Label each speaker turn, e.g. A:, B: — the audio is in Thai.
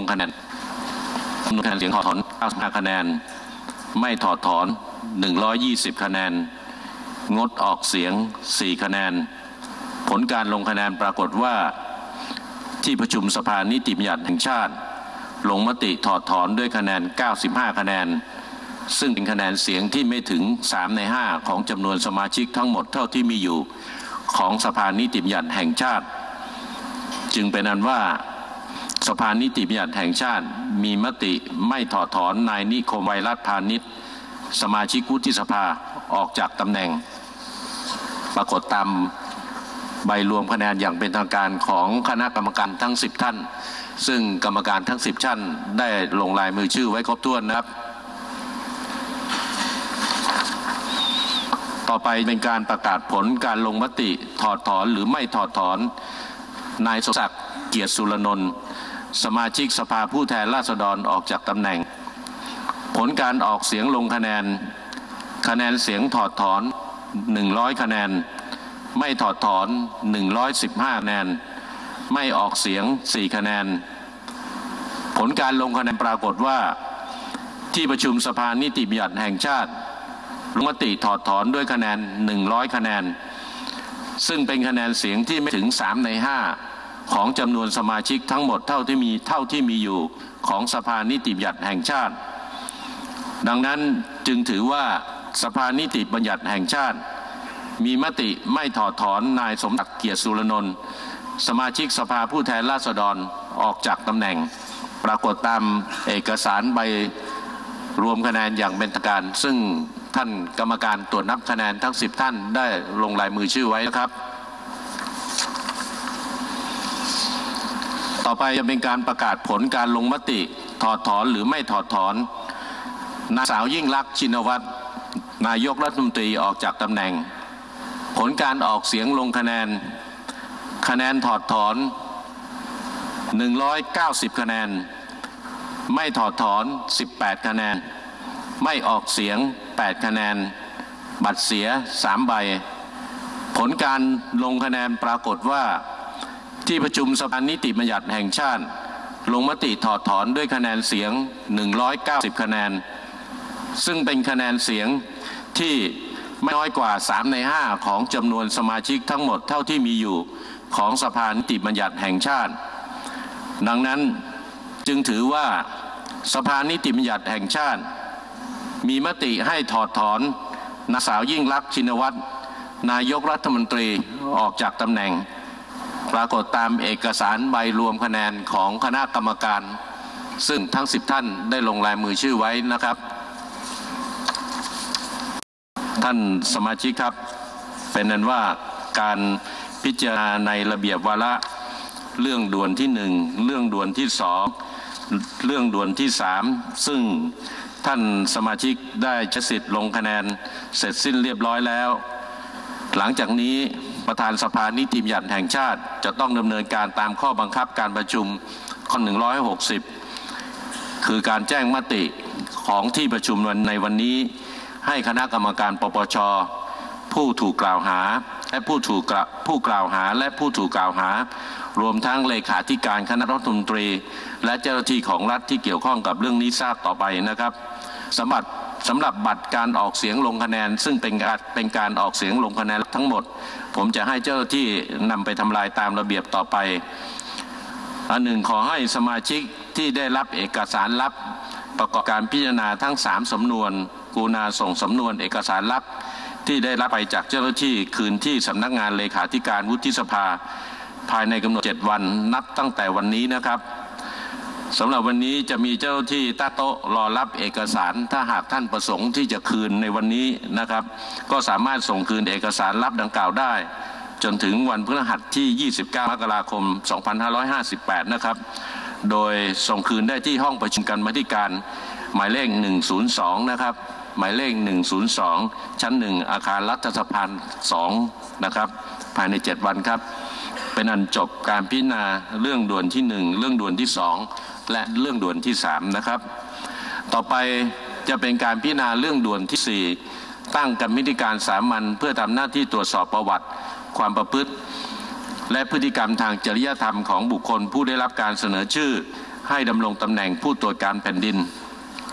A: ลงคะแนนจำนวนคะแนนเสียงถอดถอน95คะแนน ไม่ถอดถอน 120 คะแนน งดออกเสียง 4 คะแนน ผลการลงคะแนนปรากฏว่า ที่ประชุมสภานิติบัญญัติแห่งชาติ ลงมติถอดถอนด้วยคะแนน 95 คะแนน ซึ่งเป็นคะแนนเสียงที่ไม่ถึง 3 ใน 5 ของจำนวนสมาชิกทั้งหมดเท่าที่มีอยู่ของสภานิติบัญญัติแห่งชาติ จึงเป็นอันว่า สภานิติบัญญัติแห่งชาติมีมติไม่ถอดถอนนายนิคมไวรัสพาณิชย์สมาชิกวุฒิสภาออกจากตำแหน่ง ปรากฏตามใบรวมคะแนนอย่างเป็นทางการของคณะกรรมการทั้ง 10 ท่าน ซึ่งกรรมการทั้ง 10ท่านได้ลงลายมือชื่อไว้ครบถ้วนนะครับ ต่อไปเป็นการประกาศผลการลงมติถอดถอนหรือไม่ถอดถอนนายสศักดิ์เกียรติสุรนนท์ สมาชิกสภาผู้แทนราษฎรออกจากตำแหน่ง ผลการออกเสียงลงคะแนน คะแนนเสียงถอดถอน 100 คะแนน ไม่ถอดถอน 115 คะแนน ไม่ออกเสียง 4 คะแนน ผลการลงคะแนนปรากฏว่า ที่ประชุมสภานิติบัญญัติแห่งชาติลงมติถอดถอนด้วยคะแนน 100 คะแนน ซึ่งเป็นคะแนนเสียงที่ไม่ถึง 3 ใน 5 ของจำนวนสมาชิกทั้งหมดเท่าที่มีเท่าที่มีอยู่ของสภานิติบัญญัติแห่งชาติ ดังนั้นจึงถือว่าสภานิติบัญญัติแห่งชาติ มีมติไม่ถอดถอนนายสมศักดิ์เกียรติสุรนนท์สมาชิกสภาผู้แทนราษฎรออกจากตำแหน่ง ปรากฏตามเอกสารใบรวมคะแนนอย่างเป็นทางการ ซึ่งท่านกรรมการตรวจนับคะแนนทั้ง 10 ท่านได้ลงลายมือชื่อไว้นะครับ ต่อไปจะเป็นการประกาศผลการลงมติ ถอดถอนหรือไม่ถอดถอนนางสาวยิ่งลักษณ์ชินวัตรนายกรัฐมนตรีออกจากตำแหน่ง ผลการออกเสียงลงคะแนน คะแนนถอดถอน 190 คะแนน ไม่ถอดถอน 18 คะแนน ไม่ออกเสียง 8 คะแนน บัตรเสีย 3 ใบ ผลการลงคะแนนปรากฏว่า ที่ประชุมสภานิติบัญญัติแห่งชาติ ลงมติถอดถอนด้วยคะแนนเสียง 190 คะแนน ซึ่งเป็นคะแนนเสียงที่ไม่น้อยกว่า 3 ใน 5 ของจำนวนสมาชิกทั้งหมดเท่าที่มีอยู่ของสภานิติบัญญัติแห่งชาติ ดังนั้นจึงถือว่าสภานิติบัญญัติแห่งชาติ มีมติให้ถอดถอนนางสาวยิ่งลักษณ์ชินวัตรนายกรัฐมนตรีออกจากตำแหน่ง ปรากฏตามเอกสารใบรวมคะแนนของคณะกรรมการ ซึ่งทั้ง 10 ท่านได้ลงลายมือชื่อไว้นะครับ ท่านสมาชิกครับ เป็นนั้นว่าการพิจารณาในระเบียบวาระเรื่องด่วนที่หนึ่งเรื่องด่วนที่สองเรื่องด่วนที่สามซึ่งท่านสมาชิกได้ชสิทธิ์ลงคะแนนเสร็จสิ้นเรียบร้อยแล้ว หลังจากนี้ ประธานสภานิติบัญญัติแห่งชาติ จะต้องดำเนินการตามข้อบังคับการประชุมข้อ160 คือการแจ้งมติของที่ประชุมในวันนี้ ให้คณะกรรมการปปชผู้ถูกกล่าวหาและผู้ถูกผู้กล่าวหาและผู้ถูกกล่าวหา รวมทั้งเลขาธิการคณะรัฐมนตรี และเจ้าหน้าที่ของรัฐที่เกี่ยวข้องกับเรื่องนี้ทราบต่อไปนะครับสำหรับ สำหรับบัตรการออกเสียงลงคะแนน ซึ่งเป็นการเป็นการออกเสียงลงคะแนนทั้งหมด ผมจะให้เจ้าหน้าที่นำไปทำลายตามระเบียบต่อไปอันหนึ่งขอให้สมาชิกที่ได้รับเอกสารลับ ประกอบการพิจารณาทั้ง3สำนวนกรุณาส่งสำนวนเอกสารลับ ที่ได้รับไปจากเจ้าหน้าที่คืนที่สำนักงานเลขาธิการวุฒิสภา ภายในกำหนด 7 วันนับตั้งแต่วันนี้นะครับ สำหรับวันนี้จะมีเจ้าที่ตั้งโต๊ะรอรับเอกสาร ถ้าหากท่านประสงค์ที่จะคืนในวันนี้นะครับ ก็สามารถส่งคืนเอกสารรับดังกล่าวได้ จนถึงวันพฤหัสที่ 29 มกราคม 2558 นะครับ โดยส่งคืนได้ที่ห้องประชุมกันมาธิการ หมายเลข 102 นะครับ หมายเลข 102 ชั้น 1 อาคารรัฐสภา2นะครับ ภายใน 7 วันครับ เป็นอันจบการพิจารณาเรื่องด่วนที่1เรื่องด่วนที่2และเรื่องด่วนที่3นะครับ ต่อไปจะเป็นการพิจารณาเรื่องด่วนที่4ตั้งกรรมธิการสามัญเพื่อทำหน้าที่ตรวจสอบประวัติความประพฤติ และพฤติกรรมทางจริยธรรมของบุคคลผู้ได้รับการเสนอชื่อ ให้ดำรงตำแหน่งผู้ตรวจการแผ่นดิน